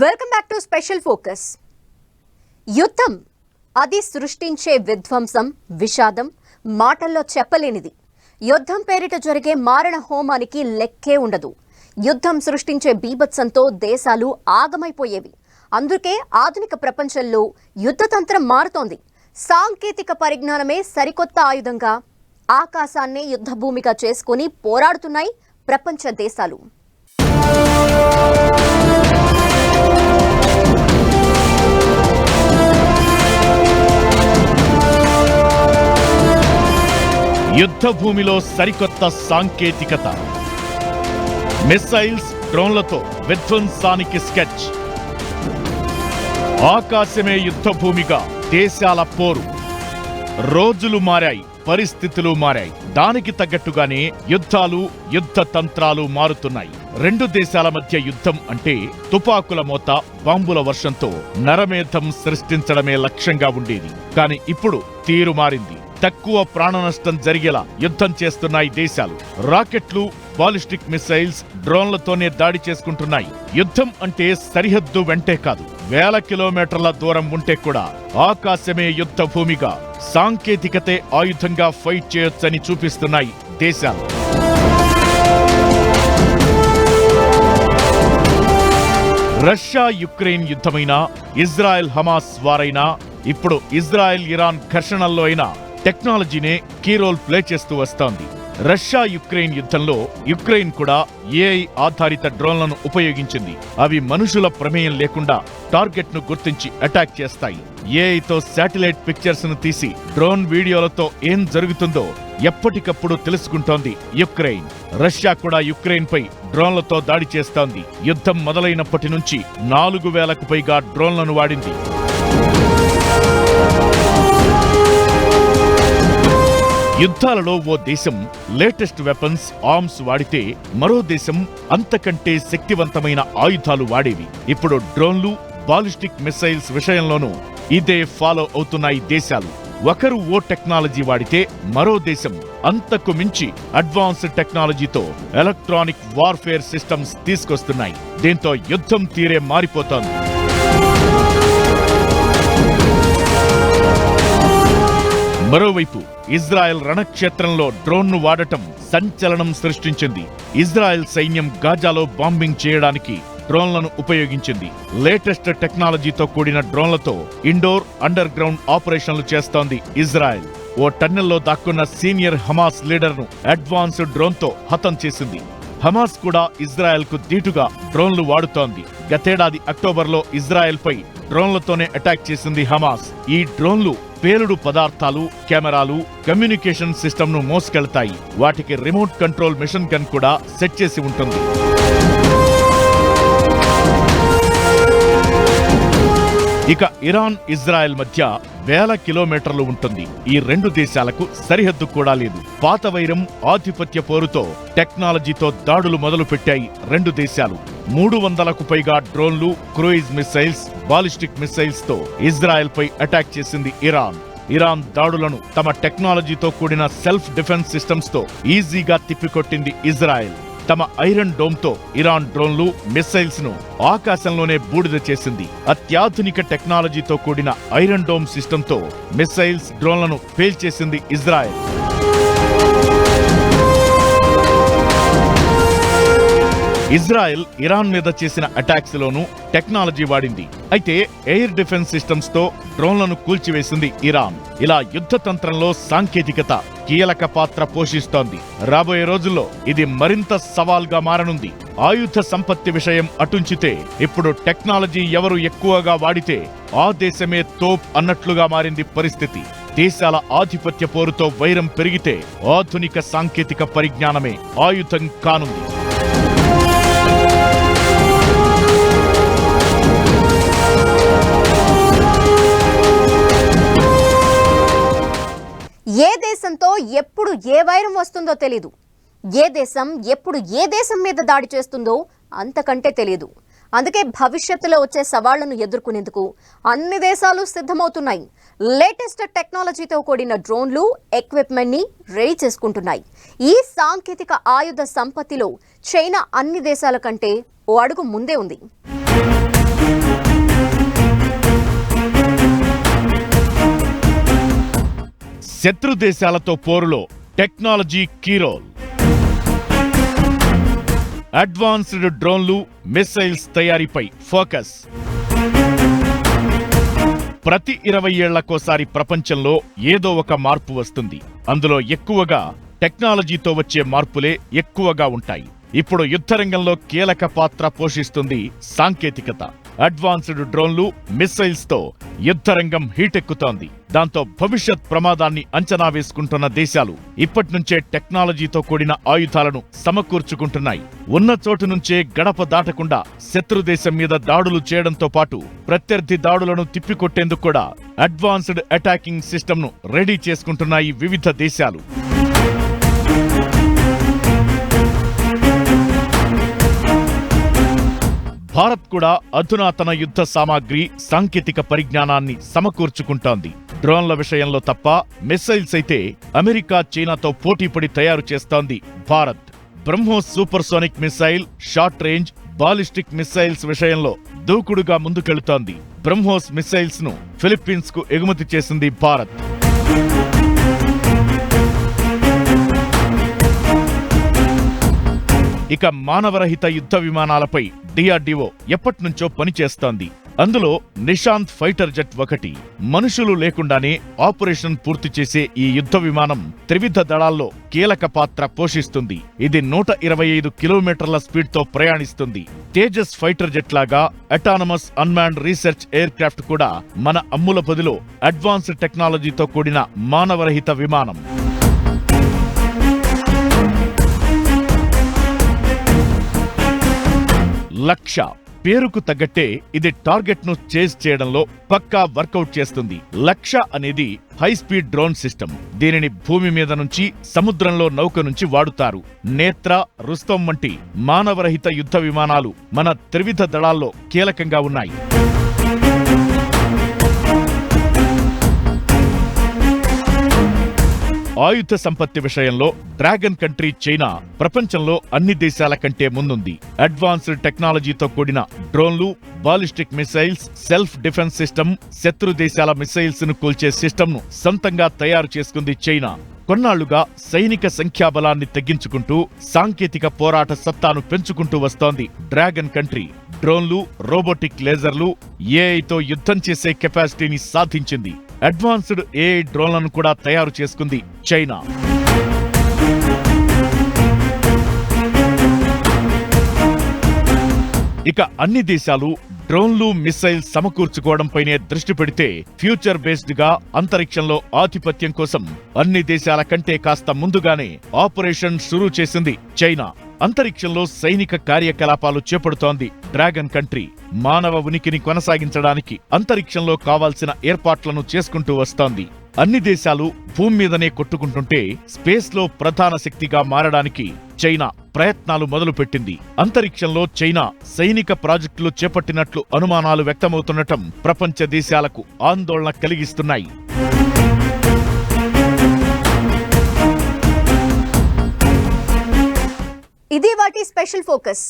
Welcome back to special focus యుద్ధం అది సృష్టించే విధ్వంసం విషాదం మాటల్లో చెప్పలేనిది. యుద్ధం పేరిట జరిగే మారణ హోమానికి లెక్కే ఉండదు. యుద్ధం సృష్టించే బీభత్సంతో దేశాలు ఆగమైపోయేవి. అందుకే ఆధునిక ప్రపంచంలో యుద్ధతంత్రం మారుతోంది. సాంకేతిక పరిజ్ఞానమే సరికొత్త ఆయుధంగా ఆకాశాన్నే యుద్ధభూమిగా చేసుకుని పోరాడుతున్నాయి ప్రపంచ దేశాలు. యుద్ధ భూమిలో సరికొత్త సాంకేతికత. మిస్సైల్స్ డ్రోన్లతో విధ్వంసానికి స్కెచ్. ఆకాశమే యుద్ధ భూమిగా దేశాల పోరు. రోజులు మారాయి పరిస్థితులు మారాయి. దానికి తగ్గట్టుగానే యుద్ధాలు యుద్ధ తంత్రాలు మారుతున్నాయి. రెండు దేశాల మధ్య యుద్ధం అంటే తుపాకుల మోత బాంబుల వర్షంతో నరమేధం సృష్టించడమే లక్ష్యంగా ఉండేది. కానీ ఇప్పుడు తీరు మారింది. తక్కువ ప్రాణ నష్టం జరిగేలా యుద్ధం చేస్తున్నాయి దేశాలు. రాకెట్లు బాలిస్టిక్ మిసైల్స్ డ్రోన్లతోనే దాడి చేసుకుంటున్నాయి. యుద్ధం అంటే సరిహద్దు వెంటే కాదు. వేల కిలోమీటర్ల దూరం ఉంటే కూడా ఆకాశమే యుద్ధ భూమిగా సాంకేతికతే ఆయుధంగా ఫైట్ చేయొచ్చని చూపిస్తున్నాయి దేశాలు. రష్యా యుక్రెయిన్ యుద్ధమైనా ఇజ్రాయెల్ హమాస్ వారైనా ఇప్పుడు ఇజ్రాయెల్ ఇరాన్ ఘర్షణల్లో అయినా టెక్నాలజీనే కీ రోల్ ప్లే చేస్తూ వస్తోంది. రష్యా యుక్రెయిన్ యుద్ధంలో యుక్రెయిన్ కూడా ఏఐ ఆధారిత డ్రోన్లను ఉపయోగించింది. అవి మనుషుల ప్రమేయం లేకుండా టార్గెట్ను గుర్తించి అటాక్ చేస్తాయి. ఏఐతో శాటిలైట్ పిక్చర్స్ను తీసి డ్రోన్ వీడియోలతో ఏం జరుగుతుందో ఎప్పటికప్పుడు తెలుసుకుంటోంది యుక్రెయిన్. రష్యా కూడా యుక్రెయిన్ పై డ్రోన్లతో దాడి చేస్తోంది. యుద్ధం మొదలైనప్పటి నుంచి నాలుగు వేలకు పైగా డ్రోన్లను వాడింది. యుద్ధాలలో ఓ దేశం లేటెస్ట్ వెపన్స్ ఆర్మ్స్ వాడితే మరో దేశం అంతకంటే శక్తివంతమైన ఆయుధాలు వాడేవి. ఇప్పుడు డ్రోన్లు బాలిస్టిక్ మిసైల్స్ విషయంలోనూ ఇదే ఫాలో అవుతున్నాయి దేశాలు. ఒకరు ఓ టెక్నాలజీ వాడితే మరో దేశం అంతకు మించి అడ్వాన్స్డ్ టెక్నాలజీతో ఎలక్ట్రానిక్ వార్ఫేర్ సిస్టమ్స్ తీసుకొస్తున్నాయి. దీంతో యుద్ధం తీరే మారిపోతోంది. మరోవైపు ఇజ్రాయెల్ రణక్షేత్రంలో డ్రోన్ను వాడటం సంచలనం సృష్టించింది. ఇజ్రాయెల్ సైన్యం గాజాలో బాంబింగ్ చేయడానికి డ్రోన్లను ఉపయోగించింది. లేటెస్ట్ టెక్నాలజీతో కూడిన డ్రోన్లతో ఇండోర్ అండర్ గ్రౌండ్ ఆపరేషన్లు చేస్తోంది ఇజ్రాయెల్. ఓ టన్నెల్లో దాక్కున్న సీనియర్ హమాస్ లీడర్ను అడ్వాన్స్డ్ డ్రోన్తో హతం చేసింది. హమాస్ కూడా ఇజ్రాయెల్కు దీటుగా డ్రోన్లు వాడుతోంది. గతేడాది అక్టోబర్లో ఇజ్రాయెల్పై డ్రోన్లతోనే అటాక్ చేసింది హమాస్. ఈ డ్రోన్లు పేలుడు పదార్థాలు కెమెరాలు కమ్యూనికేషన్ సిస్టమ్ను మోసుకెళ్తాయి. వాటికి రిమోట్ కంట్రోల్ మిషన్ గన్ కూడా సెట్ చేసి ఉంటుంది. ఇక ఇరాన్ ఇజ్రాయెల్ మధ్య వేల కిలోమీటర్లు ఉంటుంది. ఈ రెండు దేశాలకు సరిహద్దు కూడా లేదు. పాత వైరం ఆధిపత్య పోరుతో టెక్నాలజీతో దాడులు మొదలుపెట్టాయి రెండు దేశాలు. మూడు వందలకు పైగా డ్రోన్లు క్రూయిజ్ మిసైల్స్ బాలిస్టిక్ మిసైల్స్తో ఇజ్రాయెల్ పై అటాక్ చేసింది ఇరాన్. ఇరాన్ దాడులను తమ టెక్నాలజీతో కూడిన సెల్ఫ్ డిఫెన్స్ సిస్టమ్స్తో ఈజీగా తిప్పికొట్టింది ఇజ్రాయెల్. తమ ఐరన్ డోమ్తో ఇరాన్ డ్రోన్లు మిస్సైల్స్ను ఆకాశంలోనే బూడిద చేసింది. అత్యాధునిక టెక్నాలజీతో కూడిన ఐరన్ డోమ్ సిస్టంతో మిస్సైల్స్ డ్రోన్లను పేల్చేసింది ఇజ్రాయెల్. ఇజ్రాయెల్ ఇరాన్ మీద చేసిన అటాక్స్ లోనూ టెక్నాలజీ వాడింది. అయితే ఎయిర్ డిఫెన్స్ సిస్టమ్స్తో డ్రోన్లను కూల్చివేసింది ఇరాన్. ఇలా యుద్ధ తంత్రంలో సాంకేతికత కీలక పాత్ర పోషిస్తోంది. రాబోయే రోజుల్లో ఇది మరింత సవాల్గా మారనుంది. ఆయుధ సంపత్తి విషయం అటుంచితే ఇప్పుడు టెక్నాలజీ ఎవరు ఎక్కువగా వాడితే ఆ దేశమే తోప్ అన్నట్లుగా మారింది పరిస్థితి. దేశాల ఆధిపత్య పోరుతో వైరం పెరిగితే ఆధునిక సాంకేతిక పరిజ్ఞానమే ఆయుధం కానుంది. దేశంతో ఎప్పుడు ఏ వైరం వస్తుందో తెలీదు. ఏ దేశం ఎప్పుడు ఏ దేశం మీద దాడి చేస్తుందో అంతకంటే తెలియదు అందుకే భవిష్యత్తులో వచ్చే సవాళ్ళను ఎదుర్కొనేందుకు అన్ని దేశాలు సిద్ధమవుతున్నాయి. లేటెస్ట్ టెక్నాలజీతో కూడిన డ్రోన్లు ఎక్విప్మెంట్ని రెడీ చేసుకుంటున్నాయి. ఈ సాంకేతిక ఆయుధ సంపత్తిలో చైనా అన్ని దేశాల కంటే ఓ అడుగు ముందే ఉంది. శత్రు దేశాలతో పోరులో టెక్నాలజీ కీరోల్. అడ్వాన్స్డ్ డ్రోన్లు మిస్సైల్స్ తయారీపై ఫోకస్. ప్రతి ఇరవై ఏళ్ళకోసారి ప్రపంచంలో ఏదో ఒక మార్పు వస్తుంది. అందులో ఎక్కువగా టెక్నాలజీతో వచ్చే మార్పులే ఎక్కువగా ఉంటాయి. ఇప్పుడు యుద్ధరంగంలో కీలక పాత్ర పోషిస్తుంది సాంకేతికత. అడ్వాన్స్డ్ డ్రోన్లు మిస్సైల్స్తో యుద్ధరంగం హీటెక్కుతోంది. దాంతో భవిష్యత్ ప్రమాదాన్ని అంచనా వేసుకుంటున్న దేశాలు ఇప్పటినుంచే టెక్నాలజీతో కూడిన ఆయుధాలను సమకూర్చుకుంటున్నాయి. ఉన్న చోటు నుంచే గడప దాటకుండా శత్రు దేశం మీద దాడులు చేయడంతో పాటు ప్రత్యర్థి దాడులను తిప్పికొట్టేందుకు కూడా అడ్వాన్స్డ్ అటాకింగ్ సిస్టమ్ను రెడీ చేసుకుంటున్నాయి వివిధ దేశాలు. భారత్ కూడా అధునాతన యుద్ధ సామాగ్రి సాంకేతిక పరిజ్ఞానాన్ని సమకూర్చుకుంటోంది. డ్రోన్ల విషయంలో తప్ప మిస్సైల్స్ అయితే అమెరికా చైనాతో పోటీపడి తయారు చేస్తోంది Bharat. BrahMos supersonic missile short range ballistic missiles విషయంలో దూకుడుగా ముందుకెళుతోంది. బ్రహ్మోస్ మిస్సైల్స్ను ఫిలిప్పీన్స్కు ఎగుమతి చేసింది భారత్. ఇక మానవరహిత యుద్ధ విమానాలపై డిఆర్డీఓ ఎప్పటినుంచో పనిచేస్తోంది. అందులో నిశాంత్ ఫైటర్ జెట్ ఒకటి. మనుషులు లేకుండానే ఆపరేషన్ పూర్తి చేసే ఈ యుద్ధ విమానం త్రివిధ దళాల్లో కీలక పాత్ర పోషిస్తుంది. ఇది నూట ఇరవై ఐదు కిలోమీటర్ల స్పీడ్తో ప్రయాణిస్తుంది. తేజస్ ఫైటర్ జెట్ లాగా autonomous unmanned research aircraft కూడా మన అమ్ముల పదిలో అడ్వాన్స్డ్ టెక్నాలజీతో కూడిన మానవరహిత విమానం. లక్ష పేరుకు తగ్గట్టే ఇది టార్గెట్ను చేజ్ చేయడంలో పక్కా వర్కౌట్ చేస్తుంది. లక్ష అనేది హై స్పీడ్ డ్రోన్ సిస్టమ్. దీనిని భూమి మీద నుంచి సముద్రంలో నౌక నుంచి వాడుతారు. నేత్ర రుస్తం వంటి మానవరహిత యుద్ధ విమానాలు మన త్రివిధ దళాల్లో కీలకంగా ఉన్నాయి. ఆయుధ సంపత్తి విషయంలో డ్రాగన్ కంట్రీ చైనా ప్రపంచంలో అన్ని దేశాల కంటే ముందుంది. అడ్వాన్స్డ్ టెక్నాలజీతో కూడిన డ్రోన్లు ballistic missiles self defence system శత్రు దేశాల మిసైల్స్ను కూల్చే సిస్టమ్ను సొంతంగా తయారు చేసుకుంది చైనా. కొన్నాళ్ళుగా సైనిక సంఖ్యాబలాన్ని తగ్గించుకుంటూ సాంకేతిక పోరాట సత్తాను పెంచుకుంటూ వస్తోంది డ్రాగన్ కంట్రీ. డ్రోన్లు రోబోటిక్ లేజర్లు ఏఐతో యుద్ధం చేసే కెపాసిటీని సాధించింది. అడ్వాన్స్డ్ ఏఐ డ్రోన్లను కూడా తయారు చేసుకుంది చైనా. ఇక అన్ని దేశాలు డ్రోన్లు మిస్సైల్ సమకూర్చుకోవడంపైనే దృష్టి పెడితే ఫ్యూచర్ బేస్డ్గా అంతరిక్షంలో ఆధిపత్యం కోసం అన్ని దేశాల కంటే కాస్త ముందుగానే ఆపరేషన్ షురూ చేసింది చైనా. అంతరిక్షంలో సైనిక కార్యకలాపాలు చేపడుతోంది డ్రాగన్ కంట్రీ. మానవ ఉనికిని కొనసాగించడానికి అంతరిక్షంలో కావాల్సిన ఏర్పాట్లను చేసుకుంటూ వస్తోంది. అన్ని దేశాలు భూమి మీదనే కొట్టుకుంటుంటే స్పేస్లో ప్రధాన శక్తిగా మారడానికి చైనా ప్రయత్నాలు మొదలుపెట్టింది. అంతరిక్షంలో చైనా సైనిక ప్రాజెక్టులు చేపట్టినట్లు అనుమానాలు వ్యక్తమవుతుండటం ప్రపంచ దేశాలకు ఆందోళన కలిగిస్తున్నాయి. ఇది వాటి స్పెషల్ ఫోకస్.